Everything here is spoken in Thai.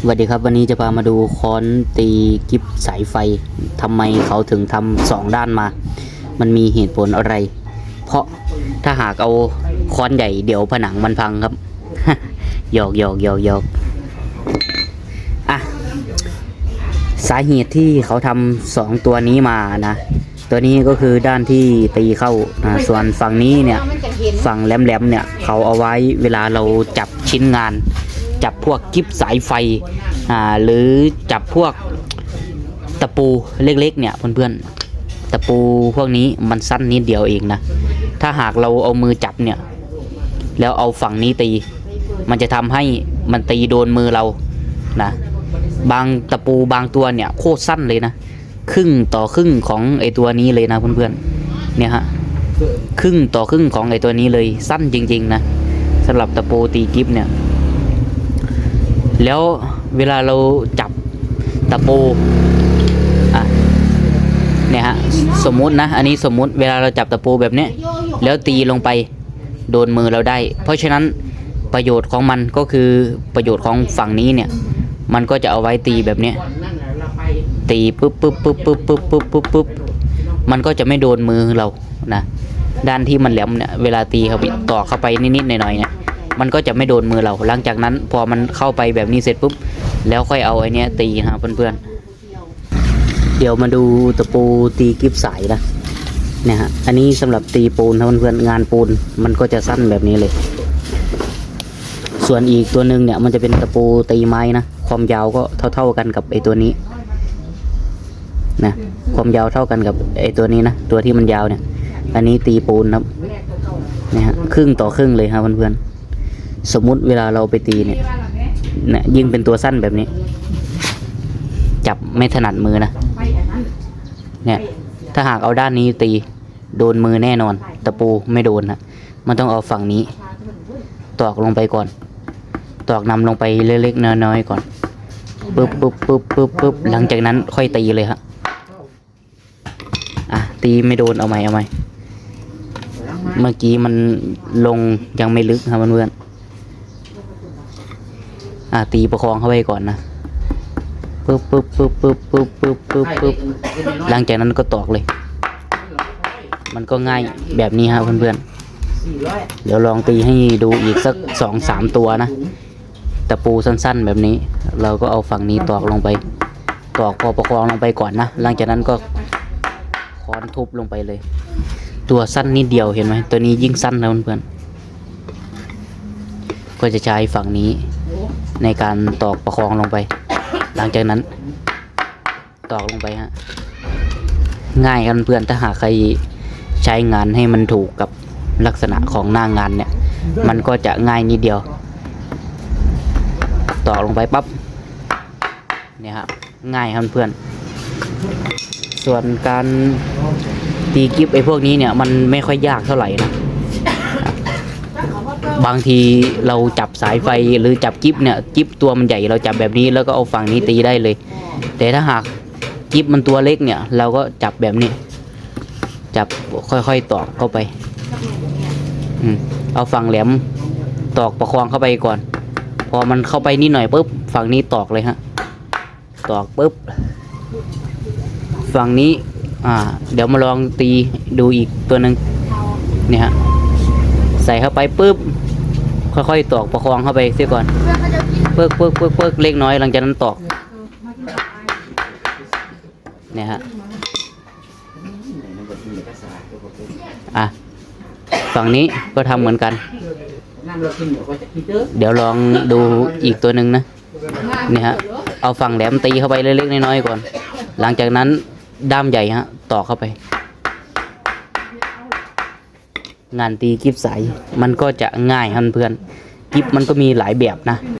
สวัสดีครับวันนี้จะพามาดูค้อนตีกิฟสายไฟทำไมเขาถึงทำสองด้านมา มันมีเหตุผลอะไร เพราะถ้าหากเอาค้อนใหญ่เดี๋ยวผนังมันพังครับหยอกหยอกหยอกหยอกอะสาเหตุที่เขาทำสองตัวนี้มานะตัวนี้ก็คือด้านที่ตีเข้านะส่วนฝั่งนี้เนี่ยฝั่งแหลมๆเนี่ยเขาเอาไว้เวลาเราจับชิ้นงาน จับพวกกิฟสายไฟอ่าหรือจับพวกตะปูเล็กๆเนี่ยเพื่อนๆตะปูพวกนี้มันสั้นนิดเดียวเองนะ ถ้าหากเราเอามือจับเนี่ย แล้วเอาฝั่งนี้ตี มันจะทำให้มันตีโดนมือเรานะบางตะปูบางตัวเนี่ยโคตรสั้นเลยนะครึ่งต่อครึ่งของไอตัวนี้เลยนะเพื่อนๆเนี่ยฮะครึ่งต่อครึ่งของไอตัวนี้เลยสั้นจริง ๆ นะสำหรับตะปูตีกิฟเนี่ย แล้วเวลาเราจับตะปูอะเนี่ยฮะสมมุตินะ อันนี้สมมุติเวลาเราจับตะปูแบบเนี้ยแล้วตีลงไปโดนมือเราได้ เพราะฉะนั้นประโยชน์ของมันก็คือประโยชน์ของฝั่งนี้เนี่ย มันก็จะเอาไว้ตีแบบเนี้ยตีปุ๊บปุ๊บปุ๊บปุ๊บปุ๊บปุ๊บปุ๊บปุ๊บมันก็จะไม่โดนมือเรานะด้านที่มันแหลมเนี่ยเวลาตีเขาไปตอกเข้าไปนิดๆหน่อยๆเนี่ย มันก็จะไม่โดนมือเรา หลังจากนั้นพอมันเข้าไปแบบนี้เสร็จปุ๊บ แล้วค่อยเอาไอ้นี้ตีนะเพื่อนๆ เดี๋ยวมาดูตะปูตีกิฟสายนะเนี่ยฮะ อันนี้สำหรับตีปูนนะเพื่อนๆงานปูนมันก็จะสั้นแบบนี้เลย ส่วนอีกตัวหนึ่งเนี่ยมันจะเป็นตะปูตีไม้นะ ความยาวก็เท่า ๆกันกับไอ้ตัวนี้นะความยาวเท่ากันกับไอ้ตัวนี้นะตัวที่มันยาวเนี่ย อันนี้ตีปูนครับเนี่ยฮะครึ่งต่อครึ่งเลยครับเพื่อนๆ สมมุติเวลาเราไปตีเนี่ยนี่ยยิ่งเป็นตัวสั้นแบบนี้ จับไม่ถนัดมือนะ เนี่ย ถ้าหากเอาด้านนี้ตี โดนมือแน่นอน ตะปูไม่โดนนะมันต้องเอาฝั่งนี้ ตอกลงไปก่อน ตอกนำลงไปเล็กๆน้อยๆก่อนปึ๊บปึ๊บปึ๊บปึ๊บปึ๊บหลังจากนั้นค่อยตีเลยครับอะตีไม่โดนเอาใหม่เอาใหม่เมื่อกี้มันลงยังไม่ลึกครับเพื่อนๆ อะตีประคองเข้าไปก่อนนะปึ๊บปึ๊บปึ๊บปึ๊บปึ๊บปึ๊บปึ๊บปึ๊บหลังจากนั้นก็ตอกเลย มันก็ง่ายแบบนี้ครับเพื่อนๆเดี๋ยวลองตีให้ดูอีกสักสองสามตัวนะตะปูสั้นๆ แบบนี้ เราก็เอาฝั่งนี้ตอกลงไป ตอกพอประคองลงไปก่อนนะ หลังจากนั้นก็ค้อนทุบลงไปเลย ตัวสั้นนิดเดียวเห็นไหมตัวนี้ยิ่งสั้นนะเพื่อนๆก็จะใช้ฝั่งนี้ ในการตอกประคองลงไป หลังจากนั้น ตอกลงไปฮะง่ายครับเพื่อนถ้าหากใครใช้งานให้มันถูกกับลักษณะของหน้างานเนี่ย มันก็จะง่ายนิดเดียวตอกลงไปปั๊บเนี่ยฮะง่ายครับเพื่อน ส่วนการตีกิฟไอ้พวกนี้เนี่ย มันไม่ค่อยยากเท่าไหร่นะ บางทีเราจับสายไฟหรือจับกิฟเนี่ยกิฟตัวมันใหญ่เราจับแบบนี้แล้วก็เอาฝั่งนี้ตีได้เลย แต่ถ้าหากกิฟมันตัวเล็กเนี่ย เราก็จับแบบนี้ จับค่อยๆตอกเข้าไปอืมเอาฝั่งแหลมตอกประคองเข้าไปก่อน พอมันเข้าไปนิดหน่อยปุ๊บฝั่งนี้ตอกเลยฮะตอกปุ๊บฝั่งนี้ อ่า เดี๋ยวมาลองตีดูอีกตัวหนึ่งเนี่ยฮะใส่เข้าไปปุ๊บ ค่อยๆตอกประคองเข้าไปเสียก่อนเพิกเพิกเพิกเพิกเล็กน้อยหลังจากนั้นตอกเนี่ยฮะอะฝั่งนี้ก็ทำเหมือนกัน เดี๋ยวลองดูอีกตัวหนึ่งนะนี่ฮะเอาฝั่งแหลมตีเข้าไปเล็กๆน้อยๆก่อน หลังจากนั้นด้ามใหญ่ฮะต่อเข้าไป งานตีกิฟใสมันก็จะง่ายฮันเพื่อนกิฟมันก็มีหลายแบบนะ